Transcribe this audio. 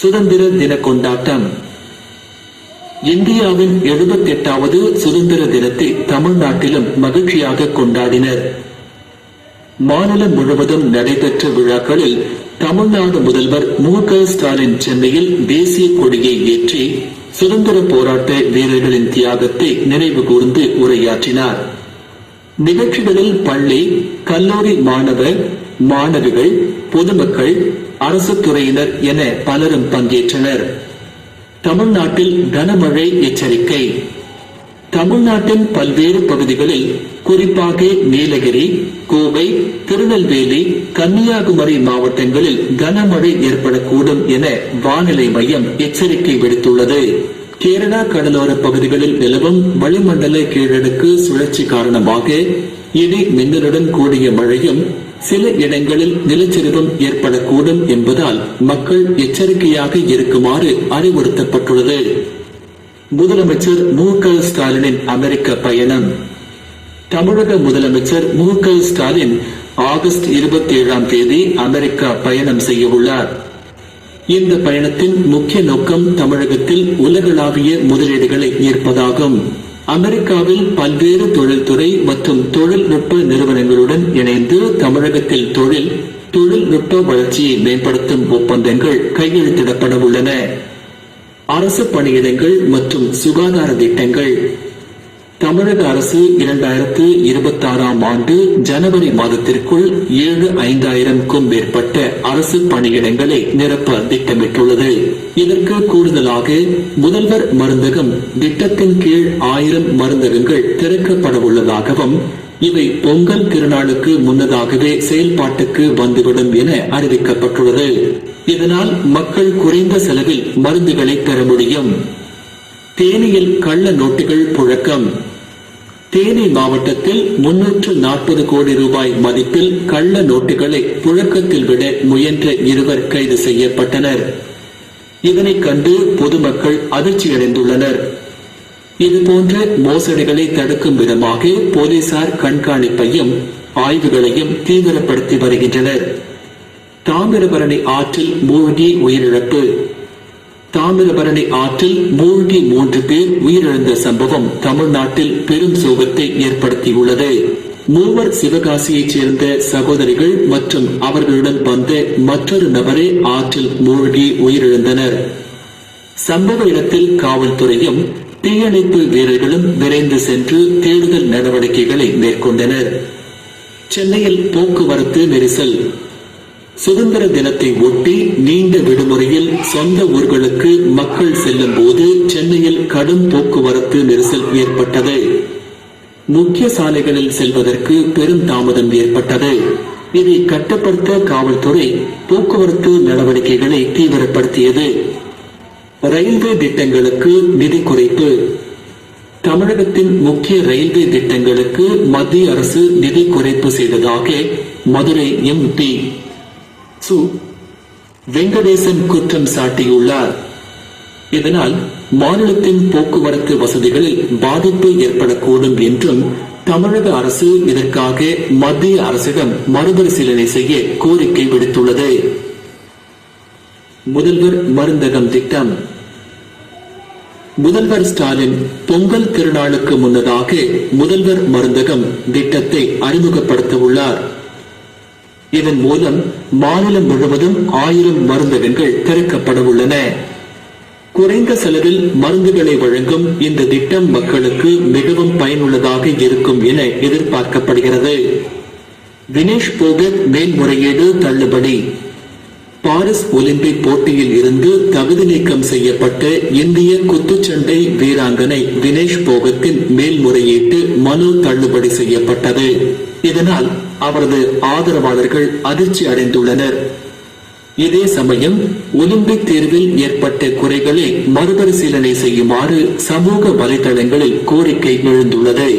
சுதந்திர தின கொண்டாட்டம். இந்தியாவின் 78வது சுதந்திர தினத்தை தமிழ்நாட்டிலும் மகிழ்ச்சியாக கொண்டாடினர். மாநிலம் முழுவதும் நடைபெற்ற விழாக்களில் தமிழ்நாடு முதல்வர் மு க ஸ்டாலின் சென்னையில் தேசிய கொடியை ஏற்றி சுதந்திர போராட்ட வீரர்களின் தியாகத்தை நினைவு கூர்ந்து உரையாற்றினார். நிகழ்ச்சிகளில் பள்ளி கல்லூரி மாணவர் மாணவிகள் பொதுமக்கள் அரசு துறையினர் என பலரும் பங்கேற்றனர். தமிழ்நாட்டில் கனமழை எச்சரிக்கை. தமிழ்நாட்டின் பல்வேறு பகுதிகளில் குறிப்பாக நீலகிரி கோவை திருநெல்வேலி கன்னியாகுமரி மாவட்டங்களில் கனமழை ஏற்படக்கூடும் என வானிலை மையம் எச்சரிக்கை விடுத்துள்ளது. கேரளா கடலோர பகுதிகளில் நிலவும் வளிமண்டல கீழடுக்கு சுழற்சி காரணமாக இடி மின்னலுடன் கூடிய மழையும் சில இடங்களில் நிலச்சரிவும் ஏற்படக்கூடும் என்பதால் மக்கள் எச்சரிக்கையாக இருக்குமாறு அறிவுறுத்தப்பட்டுள்ளது. முதலமைச்சர் மு க ஸ்டாலினின் அமெரிக்க பயணம். தமிழக முதலமைச்சர் மு க ஸ்டாலின் ஆகஸ்ட் இருபத்தி ஏழாம் தேதி அமெரிக்கா பயணம் செய்ய உள்ளார். இந்த பயணத்தின் முக்கிய நோக்கம் தமிழகத்தில் உலகளாவிய முதலீடுகளை ஈர்ப்பதாகும். அமெரிக்காவில் பல்வேறு தொழில்துறை மற்றும் தொழில்நுட்ப நிறுவனங்களுடன் இணைந்து தமிழகத்தில் தொழில் தொழில்நுட்ப வளர்ச்சியை மேம்படுத்தும் ஒப்பந்தங்கள் கையெழுத்திடப்பட உள்ளன. அரசு பணியிடங்கள் மற்றும் சுகாதார திட்டங்கள் தமிழக அரசு இரண்டாயிரத்து இருபத்தி ஆறாம் ஆண்டு ஜனவரி மாதத்திற்குள் ஏழு ஐந்தாயிரம்க்கும் மேற்பட்ட அரசு பணியிடங்களை நிரப்ப திட்டமிட்டுள்ளது. இதற்கு கூடுதலாக முதல்வர் மருந்தகம் திட்டத்தின் கீழ் ஆயிரம் மருந்தகங்கள் திறக்கப்பட உள்ளதாகவும் இவை பொங்கல் திருநாளுக்கு முன்னதாகவே செயல்பாட்டுக்கு வந்துவிடும் என அறிவிக்கப்பட்டுள்ளது. இதனால் மக்கள் குறைந்த செலவில் மருந்துகளை பெற முடியும். தேனியில் கள்ள நோட்டுகள் புழக்கம். தேனி மாவட்டத்தில் முன்னூற்று நாற்பது கோடி ரூபாய் மதிப்பில் கள்ள நோட்டுகளை புழக்கத்தில் விட முயன்ற இருவர் கைது செய்யப்பட்டனர். இதனை கண்டு பொதுமக்கள் அதிர்ச்சியடைந்துள்ளனர். இதுபோன்ற மோசடிகளை தடுக்கும் விதமாக போலீசார் கண்காணிப்பையும் ஆய்வுகளையும் தீவிரப்படுத்தி வருகின்றனர். தாமிரபரணி ஆற்றில் மூழ்கி உயிரிழப்பு. தாமிரபரணி ஆற்றில் மூழ்கி மூன்று பேர் உயிரிழந்த சம்பவம் தமிழ்நாட்டில் பெரும் சோகத்தை ஏற்படுத்தியுள்ளது. மூவர் சிவகாசியைச் சேர்ந்த சகோதரிகள் மற்றும் அவர்களுடன் வந்த மற்றொரு நபரே ஆற்றில் மூழ்கி உயிரிழந்தனர். சம்பவ இடத்தில் காவல்துறையும் தீயணைப்பு வீரர்களும் விரைந்து சென்று தேடுதல் நடவடிக்கைகளை மேற்கொண்டனர். சென்னையில் போக்குவரத்து நெரிசல். சுதந்திர தினத்தை ஒட்டி நீண்ட விடுமுறையில் சொந்த ஊர்களுக்கு மக்கள் செல்லும் போது சென்னையில் கடும் போக்குவரத்து நெரிசல் ஏற்பட்டது. முக்கிய சாலைகளில் செல்வதற்கு பெரும் தாமதம் ஏற்பட்டது. இதை கட்டுப்படுத்த காவல்துறை போக்குவரத்து நடவடிக்கைகளை தீவிரப்படுத்தியது. ரயில்வே திட்டங்களுக்கு நிதி குறைப்பு. தமிழகத்தின் முக்கிய ரயில்வே திட்டங்களுக்கு மத்திய அரசு நிதி குறைப்பு செய்ததாக மதுரை எம்பி சு வெங்கடேசன் குற்றம் சாட்டியுள்ளார். இதனால் மாநிலத்தின் போக்குவரத்து வசதிகளில் பாதிப்பு ஏற்படக்கூடும் என்றும் தமிழக அரசு இதற்காக மத்திய அரசிடம் மறுபரிசீலனை செய்ய கோரிக்கை விடுத்துள்ளது. முதல்வர் மருந்தகம் திட்டம். முதல்வர் ஸ்டாலின் பொங்கல் திருநாளுக்கு முன்னதாக முதல்வர் மருந்தகம் திட்டத்தை அறிமுகப்படுத்த உள்ளார் இதன் மூலம் மாநிலம் முழுவதும் ஆயிரம் மருந்தகங்கள் திறக்கப்பட உள்ளன குறைந்த செலவில் மருந்துகளை வழங்கும் இந்த திட்டம் மக்களுக்கு மிகவும் பயனுள்ளதாக இருக்கும் என எதிர்பார்க்கப்படுகிறது. வினேஷ் போகத் மேல்முறையீடு தள்ளுபடி. பாரிஸ் ஒலிம்பிக் போட்டியில் இருந்து தகுதி நீக்கம் செய்யப்பட்ட இந்திய குத்துச்சண்டை வீராங்கனை வினேஷ் போகத்தின் மேல்முறையீட்டு மனு தள்ளுபடி செய்யப்பட்டது. இதனால் அவரது ஆதரவாளர்கள் அதிர்ச்சி அடைந்துள்ளனர். இதே சமயம் ஒலிம்பிக் தேர்வில் ஏற்பட்ட குறைகளை மறுபரிசீலனை செய்யுமாறு சமூக வலைதளங்களில் கோரிக்கை எழுந்துள்ளது.